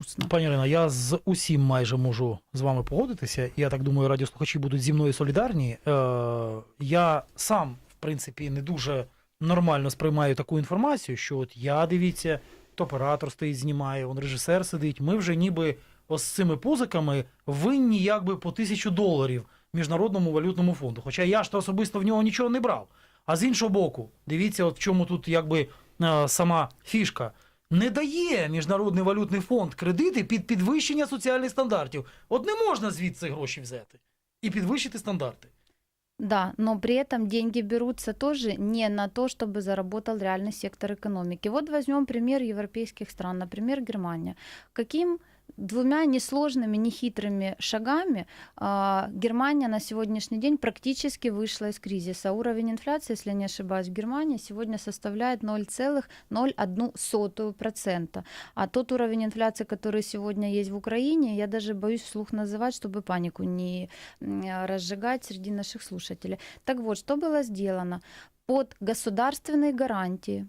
Усно. Пані Ірина, я з усім майже можу з вами погодитися. Я так думаю, радіослухачі будуть зі мною солідарні. Е, я сам, в принципі, не дуже нормально сприймаю таку інформацію, що от я дивіться, то оператор стоїть, знімає, он режисер сидить. Ми вже ніби ось з цими позиками винні якби по тисячу доларів Міжнародному валютному фонду. Хоча я ж то особисто в нього нічого не брав. А з іншого боку, дивіться, от в чому тут якби е, сама фішка Не дає Міжнародний валютний фонд кредити під підвищення соціальних стандартів. От не можна звідси гроші взяти і підвищити стандарти. Да, но при этом деньги берутся тоже не на то, чтобы заработал реальный сектор экономики. Вот возьмем пример европейских стран, например, Германия. Каким двумя несложными, нехитрыми шагами а, Германия на сегодняшний день практически вышла из кризиса. Уровень инфляции, если не ошибаюсь, в Германии сегодня составляет 0,01%. А тот уровень инфляции, который сегодня есть в Украине, я даже боюсь вслух называть, чтобы панику не разжигать среди наших слушателей. Так вот, что было сделано? Под государственные гарантии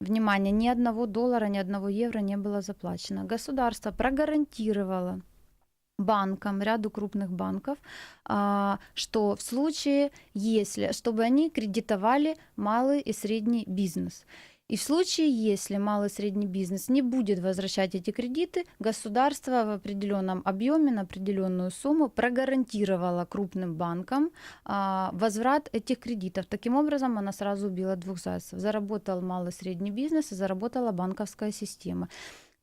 Внимание, ни одного доллара, ни одного евро не было заплачено. Государство прогарантировало банкам, ряду крупных банков, а, что в случае, если, чтобы они кредитовали малый и средний бизнес. И в случае, если малый и средний бизнес не будет возвращать эти кредиты, государство в определенном объеме на определенную сумму прогарантировало крупным банкам а, возврат этих кредитов. Таким образом, она сразу убила двух зайцев. Заработал малый и средний бизнес и заработала банковская система.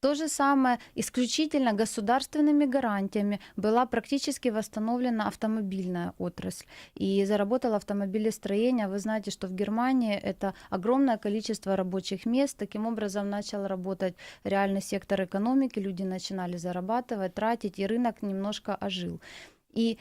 То же самое исключительно государственными гарантиями была практически восстановлена автомобильная отрасль и заработало автомобилестроение. Вы знаете, что в Германии это огромное количество рабочих мест. Таким образом начал работать реальный сектор экономики, люди начинали зарабатывать, тратить, и рынок немножко ожил. И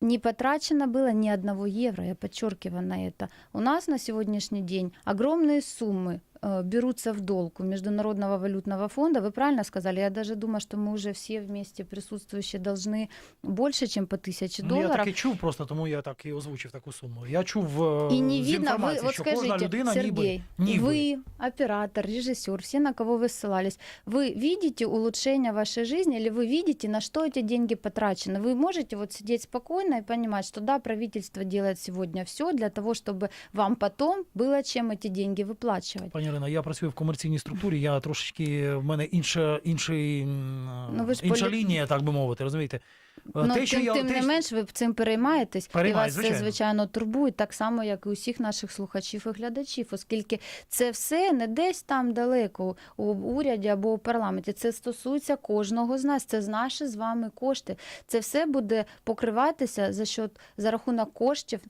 не потрачено было ни одного евро, я подчеркиваю на это. У нас на сегодняшний день огромные суммы берутся в долг у Международного валютного фонда. Вы правильно сказали, я даже думаю, что мы уже все вместе присутствующие должны больше, чем по тысяче Ну, я долларов. так і чув, просто тому я так і озвучив таку суму. Я чув е, И не з видно, вы, інформації, вот що кожна скажите, людина Сергей, ніби, ніби. вы оператор, режиссер, все, на кого вы ссылались, вы видите улучшение вашей жизни или вы видите, на что эти деньги потрачены? Вы можете вот сидеть спокойно и понимать, что да, правительство делает сегодня все для того, чтобы вам потом было чем эти деньги выплачивать. Пані Ірина, я працюю в комерційній структурі, я трошечки в мене інша, інший, Ну, ви ж інша полі- лінія, так би мовити, розумієте? Е, Ну, те, що тим, я, тим те, не що- менш, ви цим переймаєтесь, і Переймаюсь, вас це, звичайно. звичайно, турбує, так само, як і усіх наших слухачів і глядачів, оскільки це все не десь там далеко у уряді або у парламенті. Це стосується кожного з нас. Це наші з вами кошти. Це все буде покриватися за счет за рахунок коштів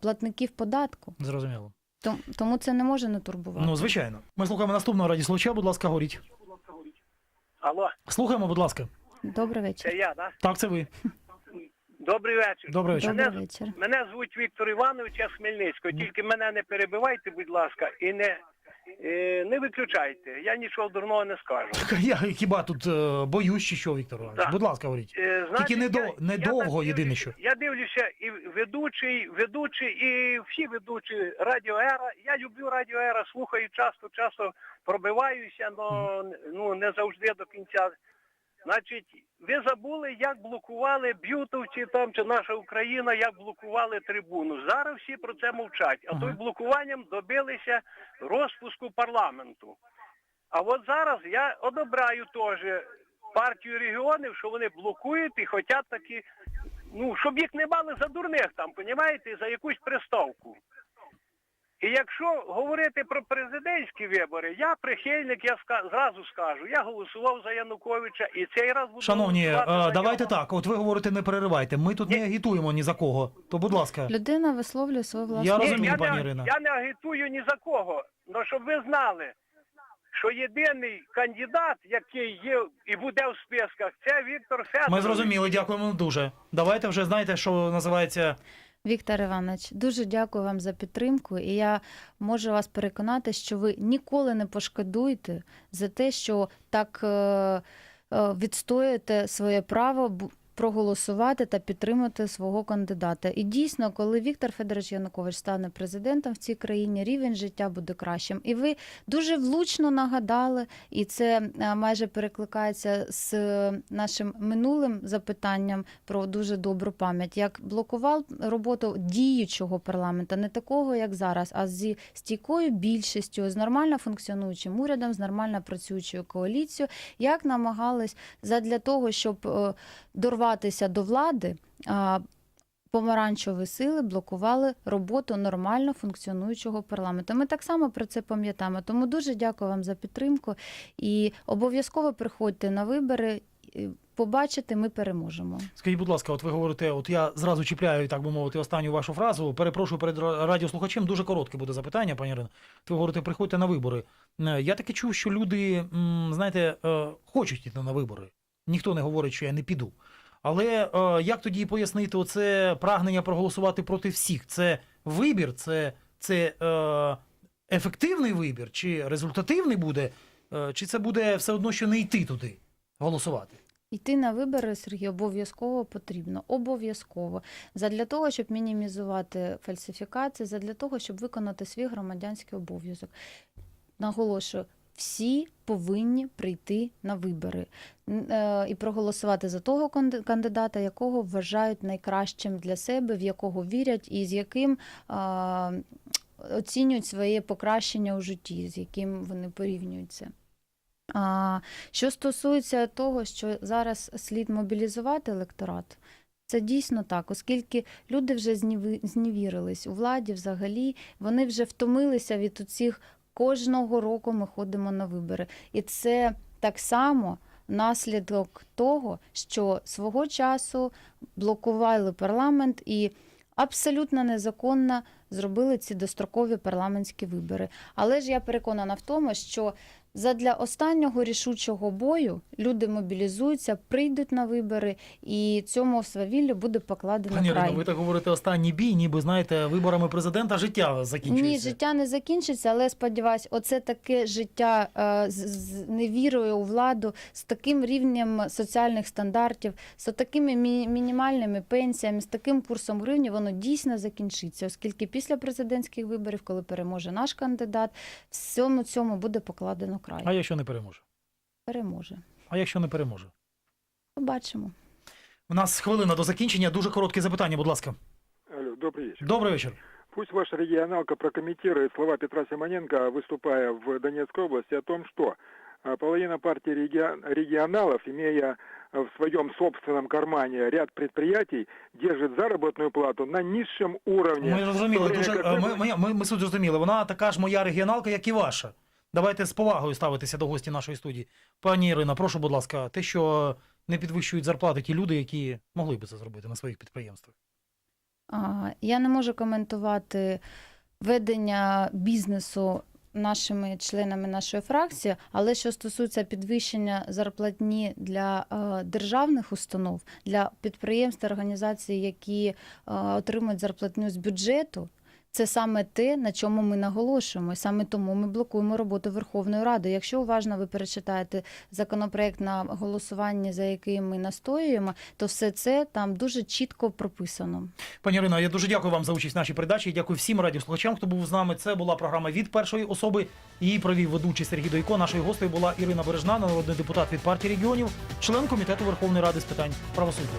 платників податку. Зрозуміло. Том- Тому це не може не турбувати. Ну, звичайно. Ми слухаємо наступного радіослухача, будь ласка, горіть. Алло, Слухаємо, будь ласка. Добрий це вечір. я, да? Так, це ви. Добрий вечір. Добрий вечір. Добрий вечір. мене звуть Віктор Іванович, я з Хмельницького. Тільки мене не перебивайте, будь ласка, і не, не виключайте. Я нічого дурного не скажу. Я хіба тут е, боюсь, чи що, Віктор Іванович? Так. Будь ласка, говоріть. Е, Тільки не, до, я- не я довго, так єдине дивлюся- що. Я дивлюся і ведучий, ведучий, і всі ведучі Радіо Ера. Я люблю Радіо Ера, слухаю часто, часто пробиваюся, але ну, не завжди до кінця. Значить, ви забули, як блокували б'ютовці там чи наша Україна, як блокували трибуну. Зараз всі про це мовчать. А Ага. блокуванням добилися розпуску парламенту. А от зараз я одобряю теж партію регіонів, що вони блокують і хочуть такі, ну, щоб їх не мали за дурних там, понімаєте, за якусь приставку. І якщо говорити про президентські вибори, я прихильник, я ска- зразу скажу, я голосував за Януковича і цей раз буду Шановні, е, голосувати за давайте нього. так. От ви говорите, не переривайте. Ми тут не агітуємо ні за кого. То, будь ласка. Людина висловлює свою власну Я Ні, розумію, я пані не, Ірина. Я не агітую ні за кого. але щоб ви знали, що єдиний кандидат, який є і буде в списках, це Віктор Федорович. Ми зрозуміли, дякуємо дуже. Давайте вже знаєте, що називається. Віктор Іванович, дуже дякую вам за підтримку, і я можу вас переконати, що ви ніколи не пошкодуєте за те, що так е, е, відстоюєте своє право проголосувати та підтримати свого кандидата. І дійсно, коли Віктор Федорович Янукович стане президентом в цій країні, рівень життя буде кращим. І ви дуже влучно нагадали, і це е, майже перекликається з нашим минулим запитанням про дуже добру пам'ять, як блокував роботу діючого парламенту, не такого, як зараз, а зі стійкою більшістю, з нормально функціонуючим урядом, з нормально працюючою коаліцією, як намагались задля того, щоб е, дорватися до влади. Помаранчеві сили блокували роботу нормально функціонуючого парламенту. Ми так само про це пам'ятаємо. Тому дуже дякую вам за підтримку і обов'язково приходьте на вибори. і Побачите, ми переможемо. Скажіть, будь ласка, от ви говорите, от я зразу чіпляю, так би мовити, останню вашу фразу. Перепрошую перед ра- радіослухачем. Дуже коротке буде запитання, пані Ірино. От Ви говорите, приходьте на вибори. Е, Я таки чув, що люди, знаєте, е, хочуть йти на вибори. Ніхто не говорить, що я не піду. Але е, як тоді пояснити оце прагнення проголосувати проти всіх? Це вибір, це, це е, ефективний вибір, чи результативний буде, е, чи це буде все одно, що не йти туди голосувати? Йти на вибори, Сергій, обов'язково потрібно. Обов'язково. Задля того, щоб мінімізувати фальсифікації, задля того, щоб виконати свій громадянський обов'язок. Наголошую, всі повинні прийти на вибори е, і проголосувати за того кандидата, якого вважають найкращим для себе, в якого вірять і з яким оцінюють своє покращення у житті, з яким вони порівнюються. А, що стосується того, що зараз слід мобілізувати електорат, це дійсно так, оскільки люди вже зневірились у владі взагалі, вони вже втомилися від цих кожного року ми ходимо на вибори. І це так само наслідок того, що свого часу блокували парламент і абсолютно незаконно зробили ці дострокові парламентські вибори. Але ж я переконана в тому, що задля останнього рішучого бою люди мобілізуються, прийдуть на вибори, і цьому свавіллю буде покладено Пані край. Ірино, ви так говорите останній бій, ніби знаєте, виборами президента життя закінчується. Ні, життя не закінчиться, але сподіваюсь, оце таке життя е, з, з невірою у владу, з таким рівнем соціальних стандартів, з такими мі- мінімальними пенсіями, з таким курсом гривні, воно дійсно закінчиться, оскільки після президентських виборів, коли переможе наш кандидат, всьому цьому буде покладено край. А якщо не переможе? Переможе. А якщо не переможе? Побачимо. У нас хвилина до закінчення. Дуже коротке запитання, будь ласка. Алло, добрый вечер. Добрий вечір. Пусть ваша регионалка прокомментирует слова Петра Симоненко, выступая в Донецкой области, о том, что а, половина партии реги- регионалов, имея а, в своем собственном кармане ряд предприятий, держит заработную плату на низшем уровне. Ми зрозуміли. в то время Дуже как е, вы- ми, ми, ми, ми суть зрозуміли. Вона така ж моя регіоналка, як і ваша. Давайте з повагою ставитися до гості нашої студії. Пані Ірина, прошу, будь ласка, те, що не підвищують зарплати ті люди, які могли би це зробити на своїх підприємствах. Я не можу коментувати ведення бізнесу нашими членами нашої фракції, але що стосується підвищення зарплатні для державних установ, для підприємств та організацій, які отримують зарплатню з бюджету. Це саме те, на чому ми наголошуємо. І саме тому ми блокуємо роботу Верховної Ради. Якщо уважно ви перечитаєте законопроект на голосуванні, за який ми настоюємо, то все це там дуже чітко прописано. Пані Ірино, я дуже дякую вам за участь в нашій передачі. Дякую всім радіослухачам, хто був з нами. Це була програма від першої особи. Її провів ведучий Сергій Дойко. Нашою гостею була Ірина Бережна, народний депутат від партії регіонів, член комітету Верховної Ради з питань правосуддя.